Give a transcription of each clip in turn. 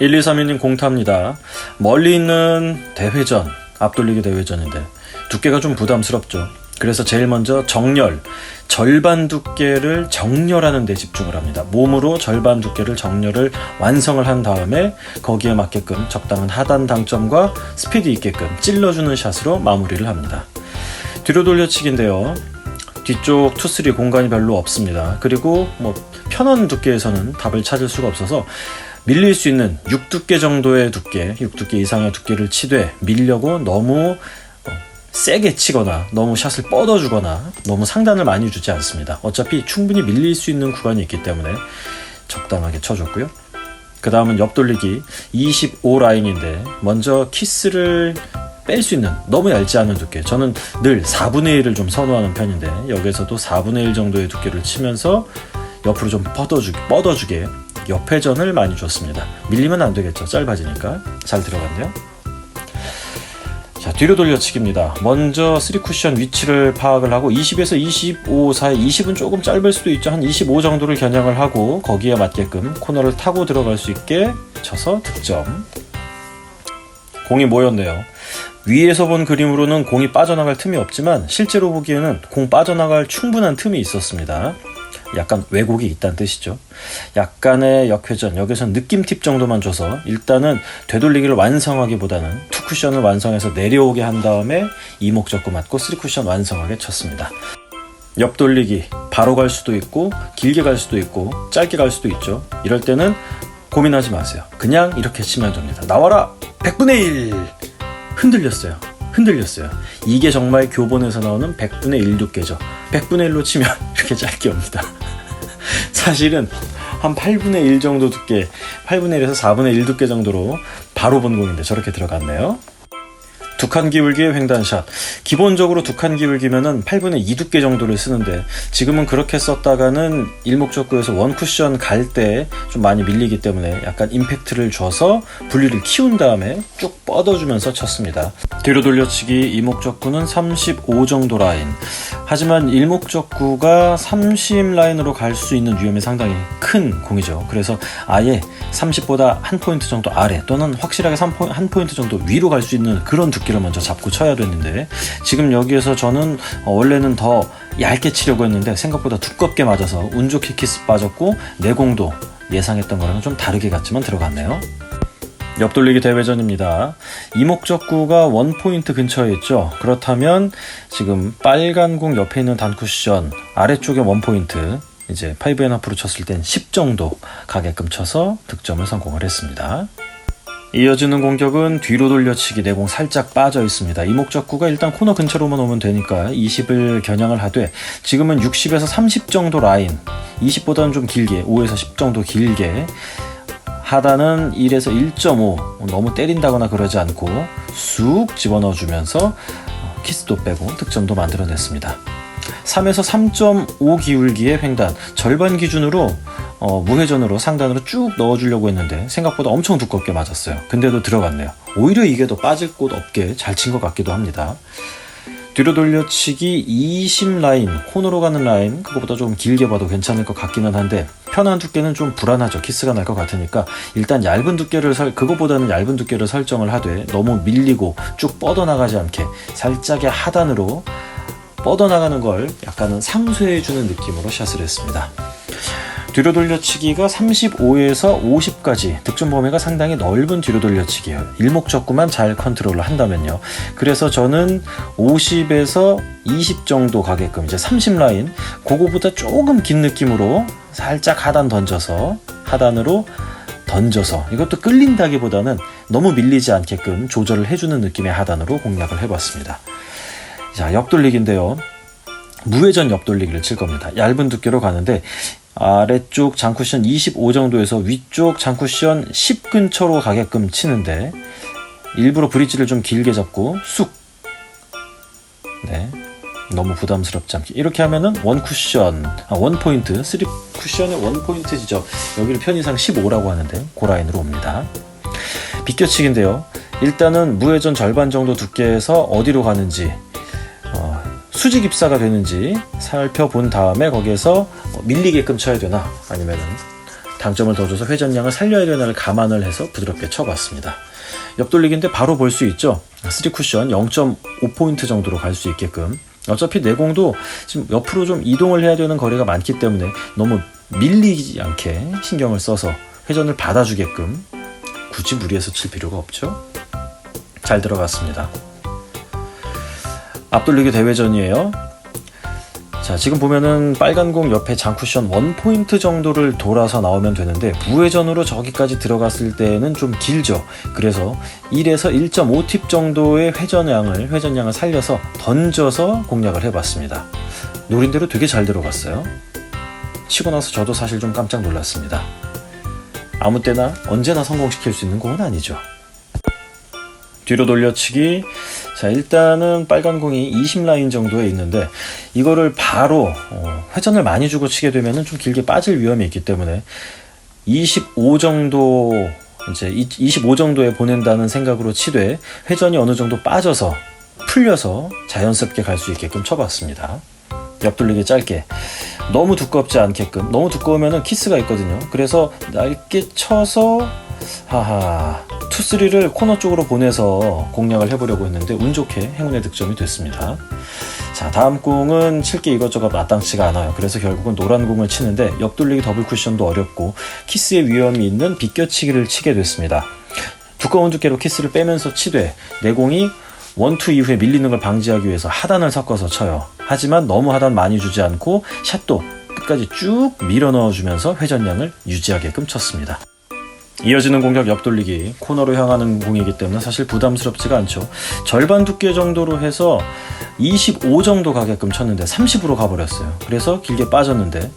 1232님 공타입니다. 멀리 있는 대회전, 앞돌리기 대회전인데 두께가 좀 부담스럽죠. 그래서 제일 먼저 정렬, 절반 두께를 정렬하는 데 집중을 합니다. 몸으로 절반 두께를 정렬을 완성을 한 다음에 거기에 맞게끔 적당한 하단 당점과 스피드 있게끔 찔러주는 샷으로 마무리를 합니다. 뒤로 돌려치기인데요. 뒤쪽 투쓰리 공간이 별로 없습니다. 그리고 뭐 편한 두께에서는 답을 찾을 수가 없어서 밀릴 수 있는 6두께 정도의 두께, 6두께 이상의 두께를 치되 밀려고 너무 어, 세게 치거나 너무 샷을 뻗어주거나 너무 상단을 많이 주지 않습니다. 어차피 충분히 밀릴 수 있는 구간이 있기 때문에 적당하게 쳐줬고요. 그 다음은 옆돌리기 25 라인인데 먼저 키스를 뺄 수 있는 너무 얇지 않은 두께 저는 늘 4분의 1을 좀 선호하는 편인데 여기서도 4분의 1 정도의 두께를 치면서 옆으로 좀 뻗어주게, 뻗어주게 옆회전을 많이 줬습니다. 밀리면 안 되겠죠. 짧아지니까. 잘 들어갔네요. 자 뒤로 돌려치기입니다. 먼저 3쿠션 위치를 파악을 하고 20에서 25 사이 20은 조금 짧을 수도 있죠. 한 25 정도를 겨냥을 하고 거기에 맞게끔 코너를 타고 들어갈 수 있게 쳐서 득점. 공이 모였네요. 위에서 본 그림으로는 공이 빠져나갈 틈이 없지만 실제로 보기에는 공 빠져나갈 충분한 틈이 있었습니다. 약간 왜곡이 있다는 뜻이죠. 약간의 역회전, 여기서는 느낌 팁 정도만 줘서 일단은 되돌리기를 완성하기보다는 투 쿠션을 완성해서 내려오게 한 다음에 이목적구 맞고 쓰리 쿠션 완성하게 쳤습니다. 옆 돌리기 바로 갈 수도 있고 길게 갈 수도 있고 짧게 갈 수도 있죠. 이럴 때는 고민하지 마세요. 그냥 이렇게 치면 됩니다. 나와라 100분의 1 흔들렸어요. 흔들렸어요. 이게 정말 교본에서 나오는 100분의 1 두께죠. 100분의 1로 치면 이렇게 짧게 옵니다. 사실은 한 8분의 1 정도 두께, 8분의 1에서 4분의 1 두께 정도로 바로 본 공인데 저렇게 들어갔네요. 두 칸 기울기의 횡단샷. 기본적으로 두 칸 기울기면은 8분의 2 두께 정도를 쓰는데 지금은 그렇게 썼다가는 일목적구에서 원 쿠션 갈 때 좀 많이 밀리기 때문에 약간 임팩트를 줘서 분리를 키운 다음에 쭉 뻗어주면서 쳤습니다. 뒤로 돌려치기 이목적구는 35 정도 라인. 하지만 일목적구가 30 라인으로 갈 수 있는 위험이 상당히 큰 공이죠. 그래서 아예 30보다 한 포인트 정도 아래 또는 확실하게 3포, 한 포인트 정도 위로 갈 수 있는 그런 두께를 먼저 잡고 쳐야 되는데 지금 여기에서 저는 어, 원래는 더 얇게 치려고 했는데 생각보다 두껍게 맞아서 운 좋게 키스 빠졌고 내공도 예상했던 거랑 좀 다르게 갔지만 들어갔네요. 옆돌리기 대회전입니다. 이목적구가 원포인트 근처에 있죠. 그렇다면 지금 빨간 공 옆에 있는 단쿠션 아래쪽에 원포인트 이제 5앤 하프로 쳤을 땐 10 정도 가게끔 쳐서 득점을 성공을 했습니다. 이어지는 공격은 뒤로 돌려치기 내공 살짝 빠져 있습니다. 이목적구가 일단 코너 근처로만 오면 되니까 20을 겨냥을 하되 지금은 60에서 30 정도 라인 20보다는 좀 길게 5에서 10 정도 길게 하단은 1에서 1.5 너무 때린다거나 그러지 않고 쑥 집어넣어 주면서 키스도 빼고 득점도 만들어냈습니다. 3에서 3.5 기울기의 횡단 절반 기준으로 어, 무회전으로 상단으로 쭉 넣어주려고 했는데 생각보다 엄청 두껍게 맞았어요. 근데도 들어갔네요. 오히려 이게 더 빠질 곳 없게 잘 친 것 같기도 합니다. 뒤로 돌려치기 20 라인, 코너로 가는 라인, 그거보다 좀 길게 봐도 괜찮을 것 같기는 한데, 편한 두께는 좀 불안하죠. 키스가 날 것 같으니까, 일단 얇은 두께를 설, 그거보다는 얇은 두께를 설정을 하되, 너무 밀리고 쭉 뻗어나가지 않게, 살짝의 하단으로 뻗어나가는 걸 약간은 상쇄해주는 느낌으로 샷을 했습니다. 뒤로 돌려치기가 35에서 50까지 득점 범위가 상당히 넓은 뒤로 돌려치기예요. 일목적구만 잘 컨트롤을 한다면요. 그래서 저는 50에서 20 정도 가게끔 이제 30 라인 그거보다 조금 긴 느낌으로 살짝 하단 던져서 하단으로 던져서 이것도 끌린다기보다는 너무 밀리지 않게끔 조절을 해주는 느낌의 하단으로 공략을 해봤습니다. 자 옆돌리기인데요. 무회전 옆돌리기를 칠 겁니다. 얇은 두께로 가는데 아래쪽 장쿠션 25 정도에서 위쪽 장쿠션 10 근처로 가게끔 치는데 일부러 브릿지를 좀 길게 잡고 쑥. 네. 너무 부담스럽지 않게. 이렇게 하면은 원 쿠션 아, 원 포인트 3 쿠션의 원 포인트 지점 여기를 편의상 15라고 하는데 그 라인으로 옵니다. 비껴치기인데요. 일단은 무회전 절반 정도 두께에서 어디로 가는지 어, 수직 입사가 되는지 살펴본 다음에 거기에서 밀리게끔 쳐야 되나 아니면은 당점을 더 줘서 회전량을 살려야 되나를 감안을 해서 부드럽게 쳐봤습니다. 옆돌리기인데 바로 볼 수 있죠. 3쿠션 0.5포인트 정도로 갈 수 있게끔. 어차피 내공도 지금 옆으로 좀 이동을 해야 되는 거리가 많기 때문에 너무 밀리지 않게 신경을 써서 회전을 받아주게끔 굳이 무리해서 칠 필요가 없죠. 잘 들어갔습니다. 앞돌리기 대회전이에요. 자, 지금 보면은 빨간 공 옆에 장쿠션 원 포인트 정도를 돌아서 나오면 되는데 부회전으로 저기까지 들어갔을 때는 좀 길죠. 그래서 1에서 1.5팁 정도의 회전량을 회전량을 살려서 던져서 공략을 해봤습니다. 노린 대로 되게 잘 들어갔어요. 치고 나서 저도 사실 좀 깜짝 놀랐습니다. 아무 때나 언제나 성공시킬 수 있는 공은 아니죠. 뒤로 돌려치기. 자, 일단은 빨간 공이 20라인 정도에 있는데 이거를 바로 어, 회전을 많이 주고 치게 되면은 좀 길게 빠질 위험이 있기 때문에 25 정도 이제 25 정도에 보낸다는 생각으로 치되 회전이 어느 정도 빠져서 풀려서 자연스럽게 갈 수 있게끔 쳐봤습니다. 옆돌리기 짧게 너무 두껍지 않게끔 너무 두꺼우면은 키스가 있거든요. 그래서 얇게 쳐서 하하 투 쓰리를 코너 쪽으로 보내서 공략을 해보려고 했는데 운 좋게 행운의 득점이 됐습니다. 자 다음 공은 칠게 이것저것 마땅치가 않아요. 그래서 결국은 노란 공을 치는데 옆돌리기 더블 쿠션도 어렵고 키스의 위험이 있는 비껴치기를 치게 됐습니다. 두꺼운 두께로 키스를 빼면서 치되 내공이 원투 이후에 밀리는 걸 방지하기 위해서 하단을 섞어서 쳐요. 하지만 너무 하단 많이 주지 않고 샷도 끝까지 쭉 밀어 넣어주면서 회전량을 유지하게끔 쳤습니다. 이어지는 공격 옆돌리기 코너로 향하는 공이기 때문에 사실 부담스럽지가 않죠. 절반 두께 정도로 해서 25 정도 가게끔 쳤는데 30으로 가버렸어요. 그래서 길게 빠졌는데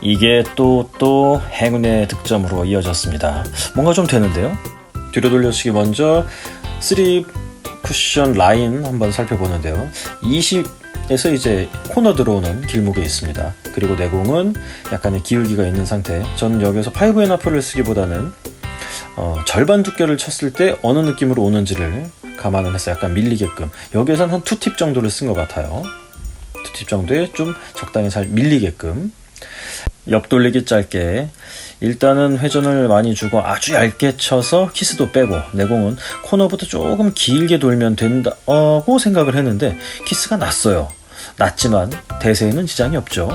이게 또또 행운의 득점으로 이어졌습니다. 뭔가 좀 되는데요. 뒤로 돌려치기 먼저 3 쿠션 라인 한번 살펴보는데요. 20에서 이제 코너 들어오는 길목에 있습니다. 그리고 내공은 약간의 기울기가 있는 상태. 저는 여기서 5앤 하프를 쓰기보다는 어, 절반 두께를 쳤을 때 어느 느낌으로 오는지를 감안을 해서 약간 밀리게끔 여기에선 한투팁 정도를 쓴 것 같아요. 투팁 정도에 좀 적당히 잘 밀리게끔 옆 돌리기 짧게 일단은 회전을 많이 주고 아주 얇게 쳐서 키스도 빼고 내공은 코너부터 조금 길게 돌면 된다고 생각을 했는데 키스가 났어요. 났지만 대세에는 지장이 없죠.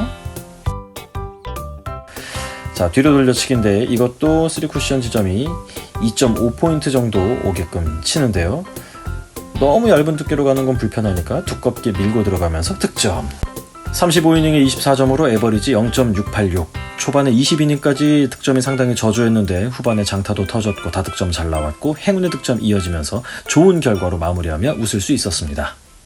자 뒤로 돌려치기인데 이것도 3쿠션 지점이 2.5포인트 정도 오게끔 치는데요. 너무 얇은 두께로 가는 건 불편하니까 두껍게 밀고 들어가면서 득점. 35이닝에 24점으로 에버리지 0.686. 초반에 20이닝까지 득점이 상당히 저조했는데 후반에 장타도 터졌고 다득점 잘 나왔고 행운의 득점 이어지면서 좋은 결과로 마무리하며 웃을 수 있었습니다.